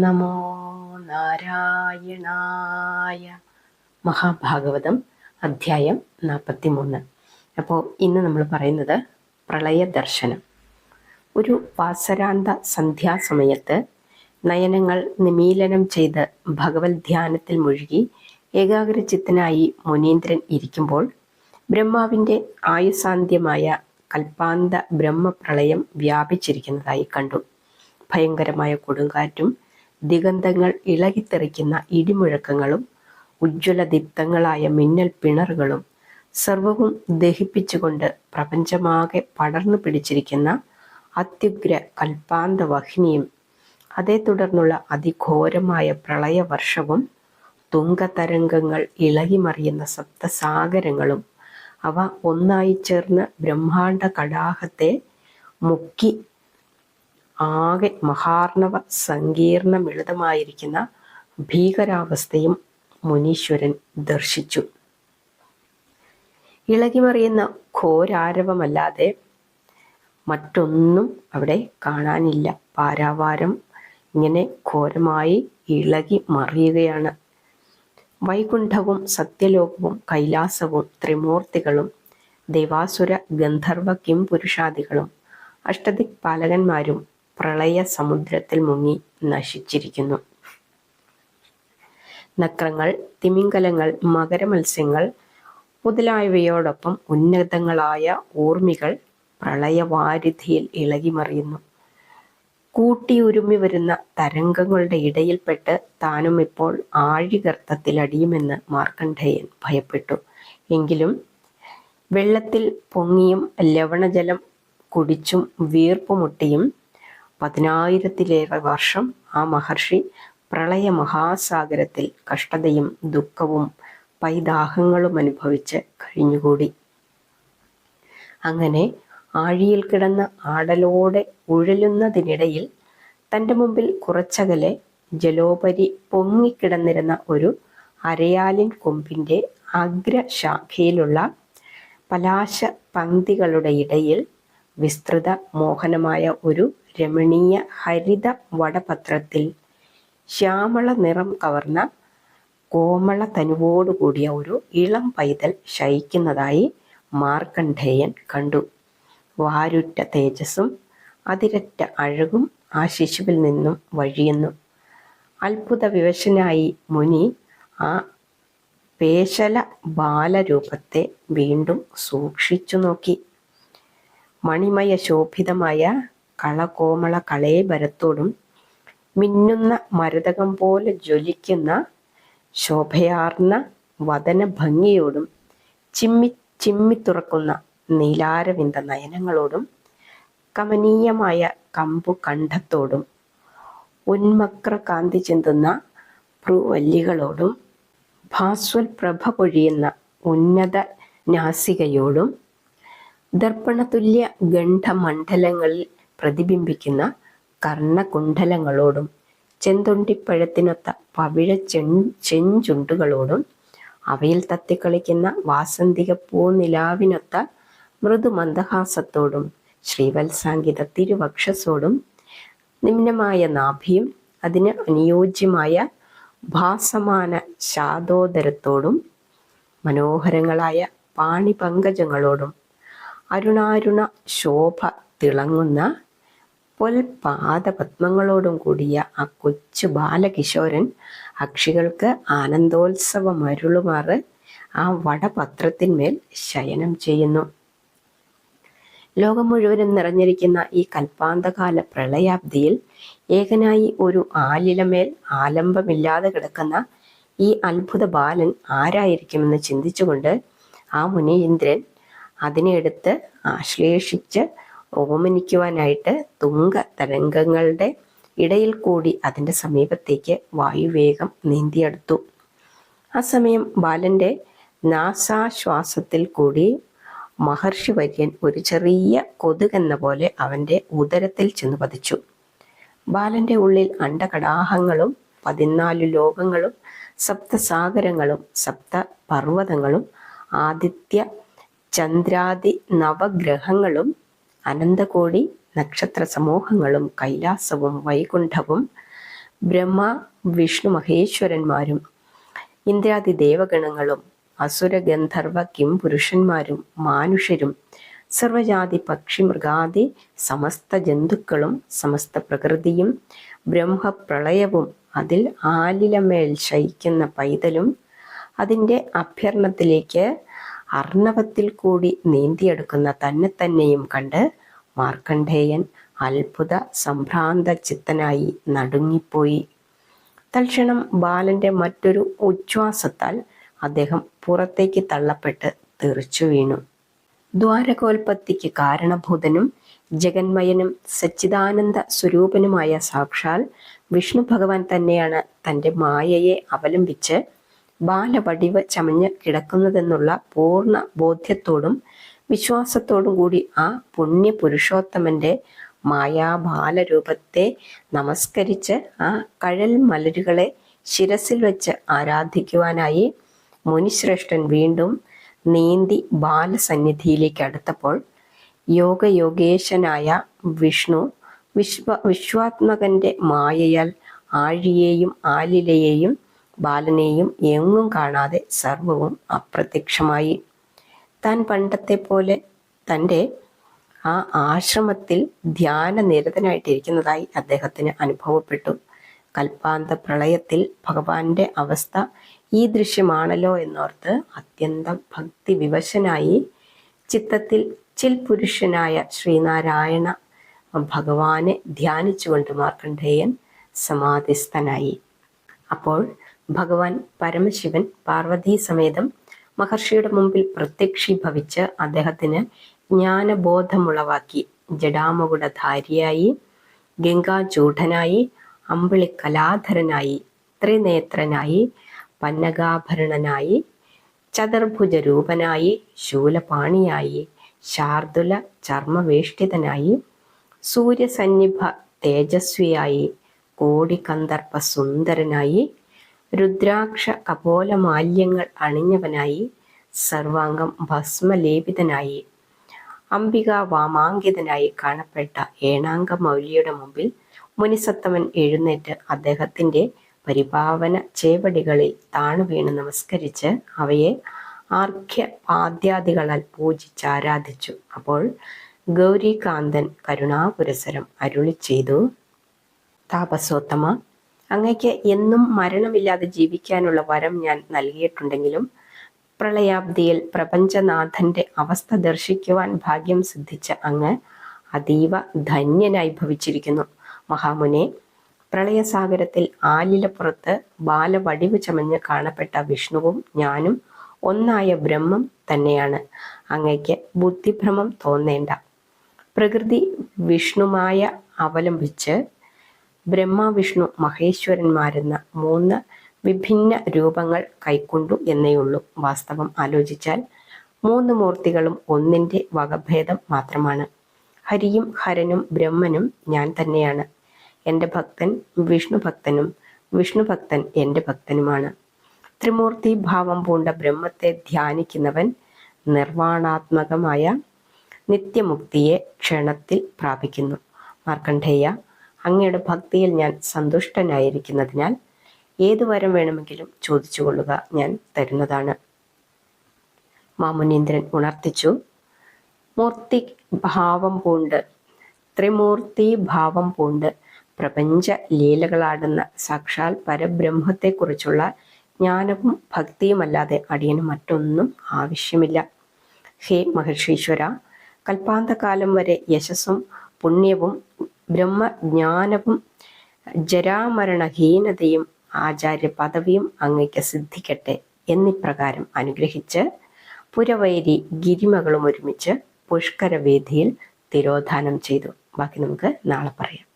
നമോ നാരായണായ മഹാഭാഗവതം അധ്യായം നാൽപ്പത്തി മൂന്ന് അപ്പോൾ ഇന്ന് നമ്മൾ പറയുന്നത് പ്രളയ ദർശനം. ഒരു വാസരാന്ത സന്ധ്യാസമയത്ത് നയനങ്ങൾ നിമീലനം ചെയ്ത് ഭഗവത് ധ്യാനത്തിൽ മുഴുകി ഏകാഗ്രചിത്തനായി മുനീന്ദ്രൻ ഇരിക്കുമ്പോൾ ബ്രഹ്മാവിന്റെ ആയുസാന്ത്യമായ കൽപ്പാന്ത ബ്രഹ്മപ്രളയം വ്യാപിച്ചിരിക്കുന്നതായി കണ്ടു. ഭയങ്കരമായ കൊടുങ്കാറ്റും ദിഗന്ധങ്ങൾ ഇളകിത്തെറിക്കുന്ന ഇടിമുഴക്കങ്ങളും ഉജ്ജ്വല ദീപ്തങ്ങളായ മിന്നൽ പിണറുകളും സർവവും ദഹിപ്പിച്ചുകൊണ്ട് പ്രപഞ്ചമാകെ പടർന്നു പിടിച്ചിരിക്കുന്ന അത്യുഗ്ര കൽപ്പാന്തവഹിനിയും അതേ തുടർന്നുള്ള അതിഘോരമായ പ്രളയവർഷവും തുങ്കതരംഗങ്ങൾ ഇളകിമറിയുന്ന സപ്തസാഗരങ്ങളും അവ ഒന്നായി ചേർന്ന് ബ്രഹ്മാണ്ട കടാഹത്തെ മുക്കി ആകെ മഹാർണവ സങ്കീർണ മിളിതമായിരിക്കുന്ന ഭീകരാവസ്ഥയും മുനീശ്വരൻ ദർശിച്ചു. ഇളകിമറിയുന്ന ഘോരാരവമല്ലാതെ മറ്റൊന്നും അവിടെ കാണാനില്ല. പാരാവാരം ഇങ്ങനെ ഘോരമായി ഇളകി മറിയുകയാണ്. വൈകുണ്ഠവും സത്യലോകവും കൈലാസവും ത്രിമൂർത്തികളും ദേവാസുര ഗന്ധർവ കിംപുരുഷാദികളും അഷ്ടദിക് പാലകന്മാരും പ്രളയ സമുദ്രത്തിൽ മുങ്ങി നശിച്ചിരിക്കുന്നു. നക്രങ്ങൾ തിമിംഗലങ്ങൾ മകരമത്സ്യങ്ങൾ മുതലായവയോടൊപ്പം ഉന്നതങ്ങളായ ഊർമികൾ പ്രളയവാരിധിയിൽ ഇളകിമറിയുന്നു. കൂട്ടിയുരുമ്മി വരുന്ന തരംഗങ്ങളുടെ ഇടയിൽപ്പെട്ട് താനും ഇപ്പോൾ ആഴികർത്തത്തിൽ അടിയുമെന്ന് മാർക്കണ്ഡേയൻ ഭയപ്പെട്ടു. എങ്കിലും വെള്ളത്തിൽ പൊങ്ങിയും ലവണജലം കുടിച്ചും വീർപ്പുമുട്ടിയും പതിനായിരത്തിലേറെ വർഷം ആ മഹർഷി പ്രളയ മഹാസാഗരത്തിൽ കഷ്ടതയും ദുഃഖവും പൈദാഹങ്ങളും അനുഭവിച്ച് കഴിഞ്ഞുകൂടി. അങ്ങനെ ആഴിയിൽ കിടന്ന ആടലോടെ ഉഴലുന്നതിനിടയിൽ തന്റെ മുമ്പിൽ കുറച്ചകലെ ജലോപരി പൊങ്ങിക്കിടന്നിരുന്ന ഒരു അരയാലിൻ കൊമ്പിന്റെ അഗ്രശാഖയിലുള്ള പലാശ പങ്ക്തികളുടെ ഇടയിൽ വിസ്തൃത മോഹനമായ ഒരു രമണീയ ഹരിത വടപത്രത്തിൽ ശ്യാമള നിറം കവർന്ന കോമള തനുവോടുകൂടിയ ഒരു ഇളം പൈതൽ ശയിക്കുന്നതായി മാർക്കണ്ഠേയൻ കണ്ടു. വാരുറ്റ തേജസ്സും അതിരറ്റ അഴകും ആ ശിശുവിൽ നിന്നും വഴിയുന്നു. അത്ഭുത വിവശനായി മുനി ആ പേശല ബാലരൂപത്തെ വീണ്ടും സൂക്ഷിച്ചു നോക്കി. മണിമയ ശോഭിതമായ കളകോമള കളേബരത്തോടും മിന്നുന്ന മരതകം പോലെ ജ്വലിക്കുന്ന ശോഭയാർന്ന വതന ഭംഗിയോടും ചിമ്മി ചിമ്മി തുറക്കുന്ന നീലാരവിന്ദ നയനങ്ങളോടും കമനീയമായ കമ്പു കണ്ഠത്തോടും ഉന്മക്ര കാന്തി ചിന്തുന്ന ഭ്രുവല്ലികളോടും ഭാസ്വൽ പ്രഭ പൊഴിയുന്ന ഉന്നത നാസികയോടും ദർപ്പണതുല്യ ഗണ്ഡമണ്ഡലങ്ങളിൽ പ്രതിബിംബിക്കുന്ന കർണകുണ്ഡലങ്ങളോടും ചെന്തൊണ്ടിപ്പഴത്തിനൊത്ത പവിഴ ചെഞ്ചുണ്ടുകളോടും അവയിൽ തത്തിക്കളിക്കുന്ന വാസന്തിക പൂനിലാവിനൊത്ത മൃദുമന്ദഹാസത്തോടും ശ്രീവത്സാങ്കിത തിരുവക്ഷസോടും നിമ്നമായ നാഭിയും അതിന് അനുയോജ്യമായ ഭാസമാന ശാദോദരത്തോടും മനോഹരങ്ങളായ പാണിപങ്കജങ്ങളോടും അരുണാരുണ ശോഭ തിളങ്ങുന്ന പൊൽപാദപത്മങ്ങളോടും കൂടിയ ആ കൊച്ചു ബാലകിശോരൻ അക്ഷികൾക്ക് ആനന്ദോത്സവം ആനന്ദോത്സവമരുളുമാറ് ആ വടപത്രത്തിന്മേൽ ശയനം ചെയ്യുന്നു. ലോകം മുഴുവനും നിറഞ്ഞിരിക്കുന്ന ഈ കൽപ്പാന്തകാല പ്രളയാബ്ദിയിൽ ഏകനായി ഒരു ആലിലമേൽ ആലംബമില്ലാതെ കിടക്കുന്ന ഈ അത്ഭുത ബാലൻ ആരായിരിക്കുമെന്ന് ചിന്തിച്ചുകൊണ്ട് ആ മുനീന്ദ്രൻ അതിനെ എടുത്ത് ആശ്ലേഷിച്ച് ഓമനിക്കുവാനായിട്ട് തുങ്ക തരംഗങ്ങളുടെ ഇടയിൽ കൂടി അതിന്റെ സമീപത്തേക്ക് വായുവേഗം നീന്തിയെടുത്തു. ആ സമയം ബാലന്റെ നാസാശ്വാസത്തിൽ കൂടി മഹർഷി വര്യൻ ഒരു ചെറിയ കൊതുകെന്ന പോലെ അവന്റെ ഉദരത്തിൽ ചെന്ന് പതിച്ചു. ബാലന്റെ ഉള്ളിൽ അണ്ടകടാഹങ്ങളും പതിനാല് ലോകങ്ങളും സപ്തസാഗരങ്ങളും സപ്ത പർവതങ്ങളും ആദിത്യ ചന്ദ്രാദി നവഗ്രഹങ്ങളും അനന്തകോടി നക്ഷത്ര സമൂഹങ്ങളും കൈലാസവും വൈകുണ്ഠവും ബ്രഹ്മ വിഷ്ണു മഹേശ്വരന്മാരും ഇന്ദ്രാദി ദേവഗണങ്ങളും അസുര ഗന്ധർവ കിം പുരുഷന്മാരും മാനുഷരും സർവജാതി പക്ഷി മൃഗാദി സമസ്ത ജന്തുക്കളും സമസ്ത പ്രകൃതിയും ബ്രഹ്മപ്രളയവും അതിൽ ആലിലമേൽ ശയിക്കുന്ന പൈതലും അതിന്റെ അഭ്യർണത്തിലേക്ക് അർണവത്തിൽ കൂടി നീന്തിയെടുക്കുന്ന തന്നെ തന്നെയും കണ്ട് മാർക്കണ്ഡേയൻ അത്ഭുത സംഭ്രാന്ത ചിത്തനായി നടുങ്ങിപ്പോയി. തൽക്ഷണം ബാലന്റെ മറ്റൊരു ഉച്ഛ്വാസത്താൽ അദ്ദേഹം പുറത്തേക്ക് തള്ളപ്പെട്ട് തെറിച്ചു വീണു. ദ്വാരകോൽപത്തിക്ക് കാരണഭൂതനും ജഗന്മയനും സച്ചിദാനന്ദ സ്വരൂപനുമായ സാക്ഷാൽ വിഷ്ണു ഭഗവാൻ തന്നെയാണ് തന്റെ മായയെ അവലംബിച്ച് ബാലവടിവ് ചമഞ്ഞ് കിടക്കുന്നതെന്നുള്ള പൂർണ ബോധ്യത്തോടും വിശ്വാസത്തോടും കൂടി ആ പുണ്യ പുരുഷോത്തമന്റെ മായാബാലരൂപത്തെ നമസ്കരിച്ച് ആ കഴൽ മലരുകളെ ശിരസിൽ വെച്ച് ആരാധിക്കുവാനായി മുനിശ്രേഷ്ഠൻ വീണ്ടും നീന്തി ബാലസന്നിധിയിലേക്ക് അടുത്തപ്പോൾ യോഗയോഗേശനായ വിഷ്ണു വിശ്വ വിശ്വാത്മകന്റെ മായയാൽ ആഴിയെയും ആലിലയെയും ബാലനെയും എങ്ങും കാണാതെ സർവവും അപ്രത്യക്ഷമായി. താൻ പണ്ടത്തെ പോലെ തന്റെ ആ ആശ്രമത്തിൽ ധ്യാന നിരതനായിട്ടിരിക്കുന്നതായി അദ്ദേഹത്തിന് അനുഭവപ്പെട്ടു. കൽപ്പാന്ത പ്രളയത്തിൽ ഭഗവാന്റെ അവസ്ഥ ഈ ദൃശ്യമാണല്ലോ എന്നോർത്ത് അത്യന്തം ഭക്തി വിവശനായി ചിത്തത്തിൽ ചിൽ പുരുഷനായ ശ്രീനാരായണ ഭഗവാനെ ധ്യാനിച്ചുകൊണ്ട് മാർക്കണ്ഡേയൻ സമാധിസ്ഥനായി. അപ്പോൾ ഭഗവാൻ പരമശിവൻ പാർവതി സമേതം മഹർഷിയുടെ മുമ്പിൽ പ്രത്യക്ഷീഭവിച്ച് അദ്ദേഹത്തിന് ജ്ഞാനബോധമുളവാക്കി ജഡാമകുടധാരിയായി ഗംഗാചൂഢനായി അമ്പിളിക്കലാധരനായി ത്രിനേത്രനായി പന്നകാഭരണനായി ചതുർഭുജരൂപനായി ശൂലപാണിയായി ശാർദുല ചർമ്മവേഷ്ടിതനായി സൂര്യസന്നിഭ തേജസ്വിയായി കോടികന്ദർപ്പ സുന്ദരനായി രുദ്രാക്ഷ കപോലമാല്യങ്ങൾ അണിഞ്ഞവനായി സർവാംഗം ഭസ്മലേപിതനായി. അംബിക വാമാങ്കിതനായി കാണപ്പെട്ട ഏണാംഗ മൗലിയുടെ മുമ്പിൽ മുനിസത്തമൻ എഴുന്നേറ്റ് അദ്ദേഹത്തിന്റെ പരിപാവന ചേവടികളിൽ താണു വീണ് നമസ്കരിച്ച് അവയെ ആർഖ്യപാദ്യാദികളാൽ പൂജിച്ച് ആരാധിച്ചു. അപ്പോൾ ഗൗരികാന്തൻ കരുണാപുരസരം അരുളി ചെയ്തു താപസോത്തമ അങ്ങയ്ക്ക് എന്നും മരണമില്ലാതെ ജീവിക്കാനുള്ള വരം ഞാൻ നൽകിയിട്ടുണ്ടെങ്കിലും പ്രളയാബ്ദിയിൽ പ്രപഞ്ചനാഥന്റെ അവസ്ഥ ദർശിക്കുവാൻ ഭാഗ്യം സിദ്ധിച്ച അങ്ങ് അതീവ ധന്യനായി ഭവിച്ചിരിക്കുന്നു. മഹാമുനെ പ്രളയസാഗരത്തിൽ ആലിലപ്പുറത്ത് ബാലവടിവ് ചമഞ്ഞ് കാണപ്പെട്ട വിഷ്ണുവും ഞാനും ഒന്നായ ബ്രഹ്മം തന്നെയാണ്. അങ്ങയ്ക്ക് ബുദ്ധിഭ്രമം തോന്നേണ്ട. പ്രകൃതി വിഷ്ണുമായ അവലംബിച്ച് ബ്രഹ്മ വിഷ്ണു മഹേശ്വരന്മാരെന്ന മൂന്ന് വിഭിന്ന രൂപങ്ങൾ കൈക്കൊണ്ടു എന്നേയുള്ളൂ വാസ്തവം ആലോചിച്ചാൽ. മൂന്ന് മൂർത്തികളും ഒന്നിന്റെ വകഭേദം മാത്രമാണ്. ഹരിയും ഹരനും ബ്രഹ്മനും ഞാൻ തന്നെയാണ്. എന്റെ ഭക്തൻ വിഷ്ണു ഭക്തനും വിഷ്ണു ഭക്തൻ എന്റെ ഭക്തനുമാണ്. ത്രിമൂർത്തി ഭാവം പൂണ്ട ബ്രഹ്മത്തെ ധ്യാനിക്കുന്നവൻ നിർവാണാത്മകമായ നിത്യമുക്തിയെ ക്ഷണത്തിൽ പ്രാപിക്കുന്നു. മാർക്കണ്ഠേയ അങ്ങയുടെ ഭക്തിയിൽ ഞാൻ സന്തുഷ്ടനായിരിക്കുന്നതിനാൽ ഏതു വരം വേണമെങ്കിലും ചോദിച്ചുകൊള്ളുക ഞാൻ തരുന്നതാണ്. മാമുനീന്ദ്രൻ ഉണർത്തിച്ചു. മൂർത്തി ഭാവം പൂണ്ട് ത്രിമൂർത്തി ഭാവം പൂണ്ട് പ്രപഞ്ച ലീലകളാടുന്ന സാക്ഷാൽ പരബ്രഹ്മത്തെക്കുറിച്ചുള്ള ജ്ഞാനവും ഭക്തിയുമല്ലാതെ അടിയന് മറ്റൊന്നും ആവശ്യമില്ല. ഹേ മഹർഷീശ്വര കൽപ്പാന്തകാലം വരെ യശസ്സും പുണ്യവും ബ്രഹ്മജ്ഞാനവും ജരാമരണഹീനതയും ആചാര്യ പദവിയും അങ്ങയ്ക്ക് സിദ്ധിക്കട്ടെ എന്നിപ്രകാരം അനുഗ്രഹിച്ച് പുരവൈരി ഗിരിമകളും ഒരുമിച്ച് പുഷ്കരവേദിയിൽ തിരോധാനം ചെയ്തു. ബാക്കി നമുക്ക് നാളെ പറയാം.